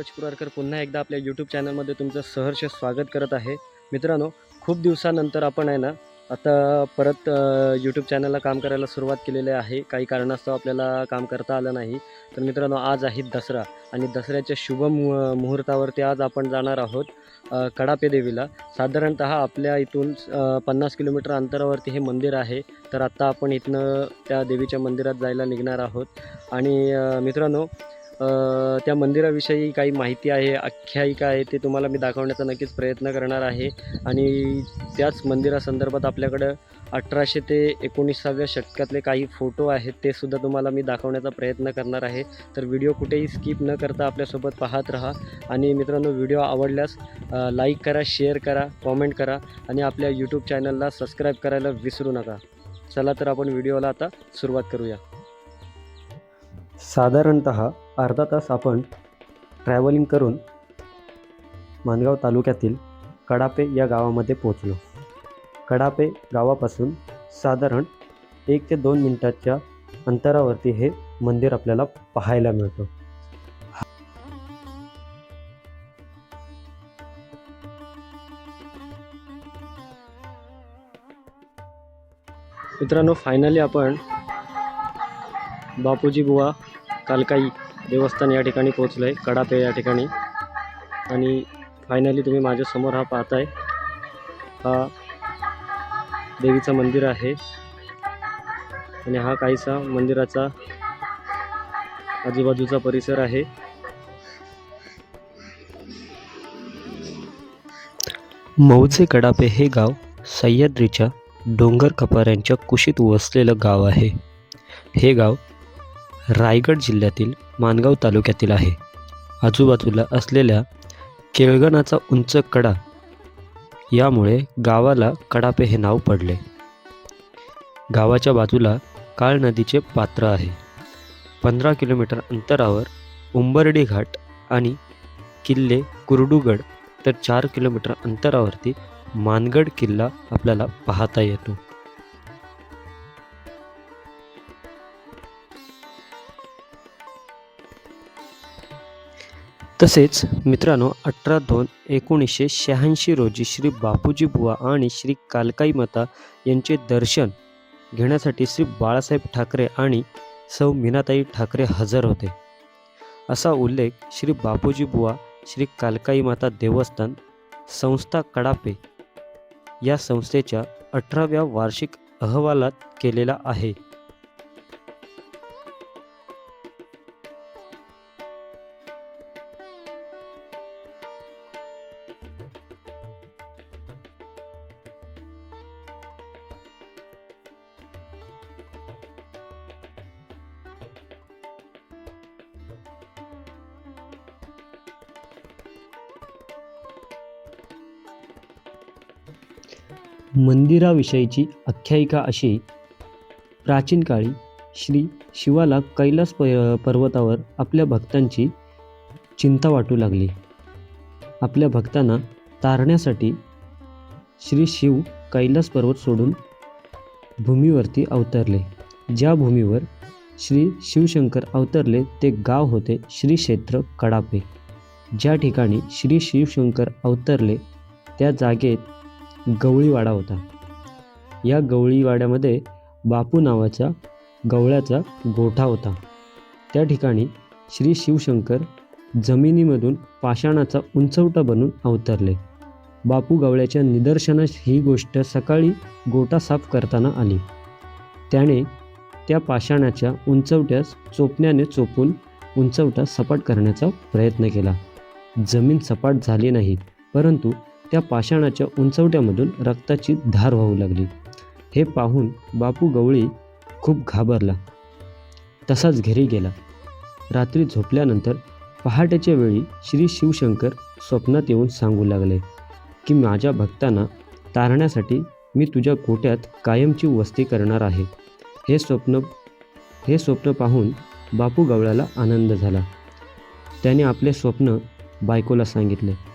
सूरज कुरारकर पुन्हा एकदा आपल्या यूट्यूब चॅनलमध्ये तुमचं सहर्ष स्वागत करत आहे. मित्रांनो खूप दिवसानंतर आपण आहे ना आता परत यूट्यूब चॅनलला काम करायला सुरुवात केलेली आहे. काही कारणास्तव आपल्याला काम करता आलं नाही. तर मित्रांनो आज आहे दसरा आणि दसऱ्याच्या शुभ मुहूर्तावरती आज आपण जाणार आहोत कडापे देवीला. साधारणत आपल्या इथून पन्नास किलोमीटर अंतरावरती हे मंदिर आहे. तर आत्ता आपण इथनं त्या देवीच्या मंदिरात जायला निघणार आहोत. आणि मित्रांनो त्या मंदिराविषयी काही माहिती आहे आख्यायिका आहे ते तुम्हाला मी दाखवण्याचा नक्कीच प्रयत्न करणार आहे. आणि त्याच मंदिरासंदर्भात आपल्याकडं अठराशे ते एकोणीसाव्या शतकातले काही फोटो आहेत ते सुद्धा तुम्हाला मी दाखवण्याचा प्रयत्न करणार आहे. तर व्हिडिओ कुठेही स्किप न करता आपल्यासोबत पाहत राहा. आणि मित्रांनो व्हिडिओ आवडल्यास लाईक करा शेअर करा कॉमेंट करा आणि आपल्या यूट्यूब चॅनलला सबस्क्राईब करायला विसरू नका. चला तर आपण व्हिडिओला आता सुरुवात करूया. साधारणत अर्धा तास आपण ट्रॅव्हलिंग करून मानगाव तालुक्यातील कडापे या गावामध्ये पोचलो कडापे गावापासून साधारण एक ते दोन मिनटाच्या अंतरावरती हे मंदिर आपल्याला पाहायला मिळतं. मित्रांनो फायनली आपण बापूजी बुवा कालकाई देवस्थान या ठिकाणी पोहोचलं आहे कडापे या ठिकाणी. आणि फायनली तुम्ही माझ्यासमोर हा पाहताय. हा देवीचं मंदिर आहे. आणि हा काहीसा मंदिराचा आजूबाजूचा परिसर आहे. मौजे कडापे हे गाव सह्याद्रीच्या डोंगर कपाऱ्यांच्या कुशीत वसलेलं गाव आहे. हे गाव रायगड जिल्ह्यातील मानगाव तालुक्यातील आहे. आजूबाजूला असलेल्या केळगणाचा उंच कडा यामुळे गावाला कडापे हे नाव पडले. गावाच्या बाजूला काळ नदीचे पात्र आहे. पंधरा किलोमीटर अंतरावर उंबर्डी घाट आणि किल्ले कुरडूगड तर चार किलोमीटर अंतरावरती मानगड किल्ला आपल्याला पाहता येतो. तसेच मित्रांनो अठरा दोन एकोणीसशे शहाऐंशी रोजी श्री बापूजी बुवा आणि श्री कालकाई माता यांचे दर्शन घेण्यासाठी श्री बाळासाहेब ठाकरे आणि सौ मीनाताई ठाकरे हजर होते. असा उल्लेख श्री बापूजी बुवा श्री कालकाई माता देवस्थान संस्था कडापे या संस्थेच्या अठराव्या वार्षिक अहवालात केलेला आहे. मंदिराविषयीची आख्यायिका अशी. प्राचीन काळी श्री शिवाला कैलास प पर्वतावर आपल्या भक्तांची चिंता वाटू लागली. आपल्या भक्तांना तारण्यासाठी श्री शिव कैलास पर्वत सोडून भूमीवरती अवतरले. ज्या भूमीवर श्री शिवशंकर अवतरले ते गाव होते श्री क्षेत्र कडापे. ज्या ठिकाणी श्री शिवशंकर अवतरले त्या जागेत गवळीवाडा होता. या गवळीवाड्यामध्ये बापू नावाचा गवळ्याचा गोठा होता. त्या ठिकाणी श्री शिवशंकर जमिनीमधून पाषाणाचा उंचवटा बनून अवतरले. बापू गवळ्याच्या निदर्शनास ही गोष्ट सकाळी गोठा साफ करताना आली. त्याने त्या पाषाणाच्या उंचवट्यास चोपण्याने चोपून उंचवटा सपाट करण्याचा प्रयत्न केला. जमीन सपाट झाली नाही परंतु त्या पाषाणाच्या उंचवट्यामधून रक्ताची धार वाहू लागली. हे पाहून बापू गवळी खूप घाबरला. तसाच घरी गेला. रात्री झोपल्यानंतर पहाटेच्या वेळी श्री शिवशंकर स्वप्नात येऊन सांगू लागले की माझ्या भक्तांना तारण्यासाठी मी तुझ्या गोट्यात कायमची वस्ती करणार आहे. हे स्वप्न हे स्वप्न पाहून बापू गवळ्याला आनंद झाला. त्याने आपले स्वप्न बायकोला सांगितले.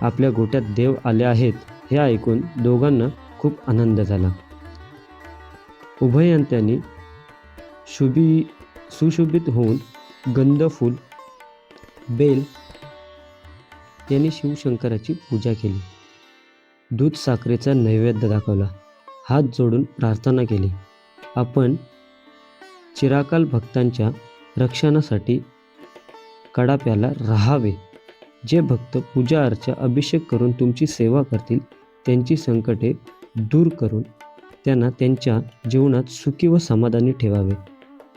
आपल्या गोट्यात देव आले आहेत हे ऐकून दोघांना खूप आनंद झाला. उभयंत्यांनी शुभी सुशोभित होऊन गंधफूल बेल यांनी शिवशंकराची पूजा केली. दूध साखरेचा नैवेद्य दाखवला. हात जोडून प्रार्थना केली. आपण चिराकाल भक्तांच्या रक्षणासाठी कडाप्याला राहावे. जे भक्त पूजा अर्चा अभिषेक करून तुमची सेवा करतील त्यांची संकटे दूर करून त्यांना त्यांच्या जीवनात सुखी व समाधानी ठेवावे.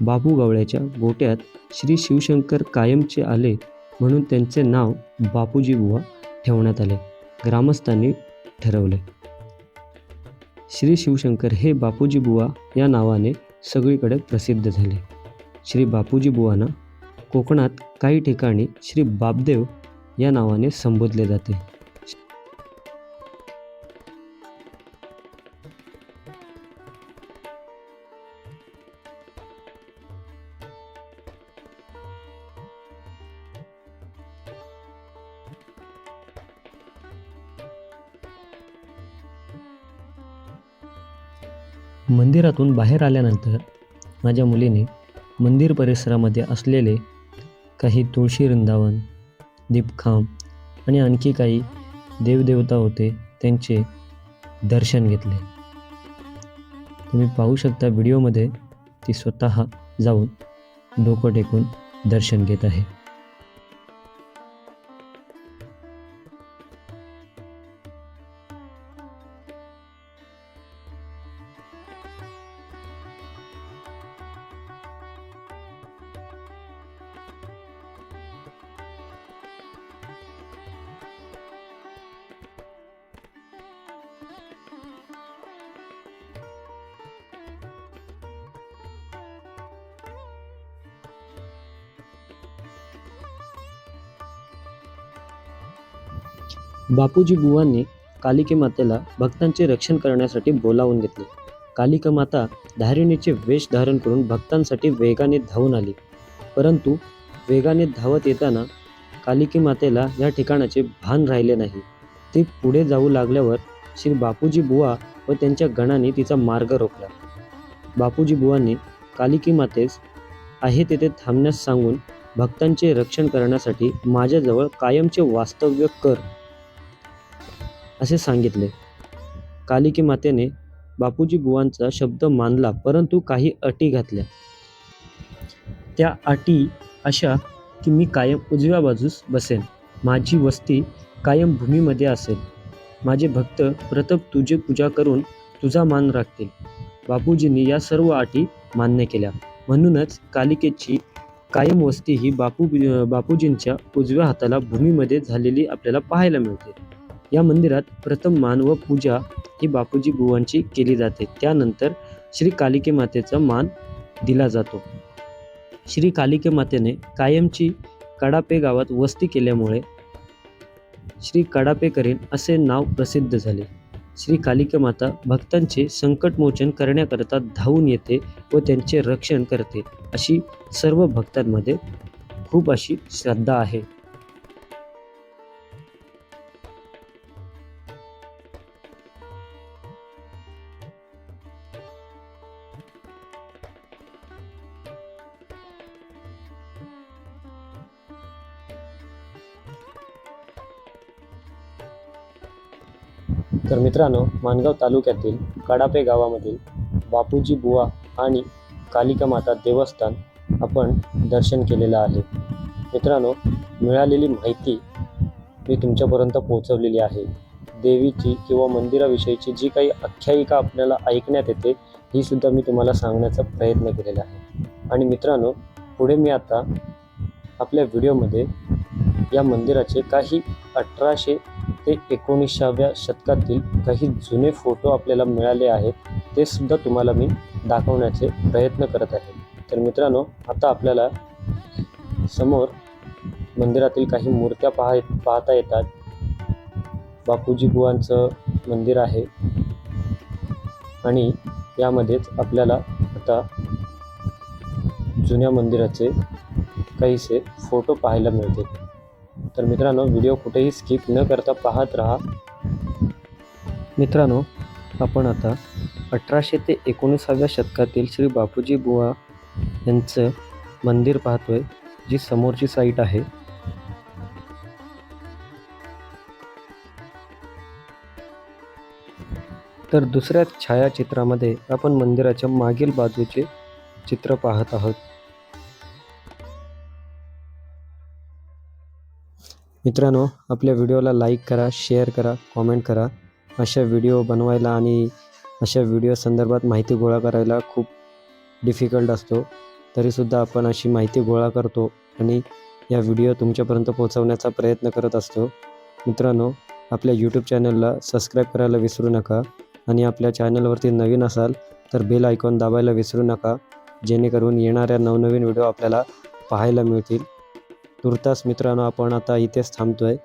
बाबू गवळ्याच्या गोट्यात श्री शिवशंकर कायमचे आले म्हणून त्यांचे नाव बापूजी बुवा ठेवण्यात आले ग्रामस्थांनी ठरवले. श्री शिवशंकर हे बापूजी बुवा या नावाने सगळीकडे प्रसिद्ध झाले. श्री बापूजी बुवांना कोकणात काही ठिकाणी श्री बापदेव या नावाने संबोधले जाते. मंदिरातून बाहेर आल्यानंतर माझ्या मुलीने मंदिर परिसरामध्ये असलेले काही तुळशी वृंदावन दीपखांब आणि आणखी काही देवदेवता होते त्यांचे दर्शन घेतले. तुम्ही पाहू शकता व्हिडिओमध्ये ती स्वतः जाऊन डोकं टेकून दर्शन घेत आहे. बापूजी बुवांनी कालिके मातेला भक्तांचे रक्षण करण्यासाठी बोलावून घेतले. कालिका माता धारिणीचे वेश धारण करून भक्तांसाठी वेगाने धावून आली. परंतु वेगाने धावत येताना कालिकी मातेला या ठिकाणाचे भान राहिले नाही. ती पुढे जाऊ लागल्यावर श्री बापूजी बुवा व त्यांच्या गणाने तिचा मार्ग रोखला. बापूजी बुवांनी कालिकी मातेस आहे तेथे थांबण्यास सांगून भक्तांचे रक्षण करण्यासाठी माझ्याजवळ कायमचे वास्तव्य कर. असे सांगितले. कालिकी मातेने बापूजी बुवांचा शब्द मानला परंतु काही अटी घातल्या. त्या अटी अशा की मी कायम उजव्या बाजूस बसेन. माझी वस्ती कायम भूमीमध्ये असेल. माझे भक्त प्रथम तुझी पूजा करून तुझा मान राखतील. बापूजींनी या सर्व अटी मान्य केल्या. म्हणूनच कालिकेची कायम वस्ती ही बापू बापूजींच्या उजव्या हाताला भूमीमध्ये झालेली आपल्याला पाहायला मिळते. या मंदिरात प्रथम मान व पूजा ही बापूजी बुवांची केली जाते. त्यानंतर श्री कालिके मातेचा मान दिला जातो. श्री कालिके मातेने कायमची कडापे गावात वस्ती केल्यामुळे श्री कडापेकरीण असे नाव प्रसिद्ध झाले. श्री कालिके माता भक्तांचे संकटमोचन करण्याकरता धावून येते व त्यांचे रक्षण करते अशी सर्व भक्तांमध्ये खूप अशी श्रद्धा आहे. तर मित्रांनो माणगाव तालुक्यातील कडापे गावामधील बापूजी बुवा आणि कालिका माता देवस्थान आपण दर्शन केलेलं आहे. मित्रांनो मिळालेली माहिती मी तुमच्यापर्यंत पोहोचवलेली आहे. देवीची किंवा मंदिराविषयीची जी काही आख्यायिका आपल्याला ऐकण्यात येते ही सुद्धा मी तुम्हाला सांगण्याचा प्रयत्न केलेला आहे. आणि मित्रांनो पुढे मी आता आपल्या व्हिडिओमध्ये या मंदिराचे काही अठराशे ते एकोणीसाव्या शतकातील काही जुने फोटो आपल्याला मिळाले आहेत ते सुद्धा तुम्हाला मी दाखवण्याचे प्रयत्न करत आहे. तर मित्रांनो आता आपल्याला समोर मंदिरातील काही मूर्त्या पाहा पाहता येतात. बापूजी बुवांचं मंदिर आहे. आणि यामध्येच आपल्याला आता जुन्या मंदिराचे काहीसे फोटो पाहायला मिळतील. तर मित्रांनो व्हिडिओ कुठेही स्किप न करता पाहत राहा. मित्रांनो आपण आता अठराशे ते एकोणीसाव्या शतकातील श्री बापूजी बुवा यांचं मंदिर पाहतोय जी समोरची साईट आहे. तर दुसऱ्या छायाचित्रामध्ये आपण मंदिराच्या मागील बाजूचे चित्र पाहत आहोत. मित्रांनो आपल्या व्हिडिओला लाईक करा शेअर करा कॉमेंट करा. अशा व्हिडिओ बनवायला आणि अशा व्हिडिओ संदर्भात माहिती गोळा करायला खूप डिफिकल्ट असतो. तरीसुद्धा आपण अशी माहिती गोळा करतो आणि या व्हिडिओ तुमच्यापर्यंत पोहोचवण्याचा प्रयत्न करत असतो. मित्रांनो आपल्या यूट्यूब चॅनलला सबस्क्राईब करायला विसरू नका आणि आपल्या चॅनलवरती नवीन असाल तर बेल आयकॉन दाबायला विसरू नका. जेणेकरून येणाऱ्या नवनवीन व्हिडिओ आपल्याला पाहायला मिळतील. तुर्तास मित्रांनो आपण आता इथेच थांबतो आहे